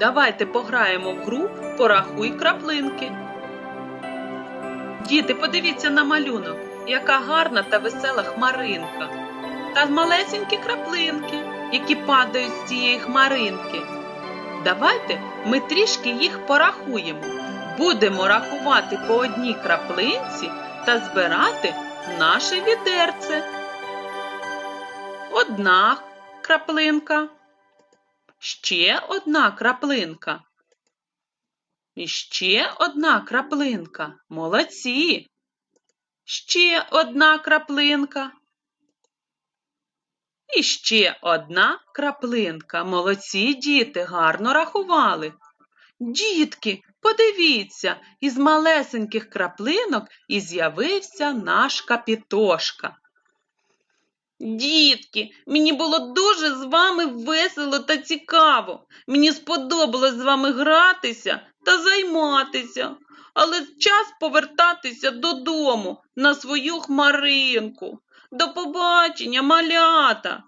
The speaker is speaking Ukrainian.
Давайте пограємо в гру Порахуй краплинки. Діти, подивіться на малюнок, яка гарна та весела хмаринка. Та малесенькі краплинки, які падають з цієї хмаринки. Давайте ми трішки їх порахуємо. Будемо рахувати по одній краплинці та збирати наше відерце. Одна краплинка. Ще одна краплинка. І ще одна краплинка. Молодці. Ще одна краплинка. І ще одна краплинка. Молодці діти, гарно рахували. Дітки, подивіться, із малесеньких краплинок і з'явився наш капітошка. Дітки, мені було дуже з вами весело та цікаво. Мені сподобалось з вами гратися та займатися, але час повертатися додому на свою хмаринку. До побачення, малята!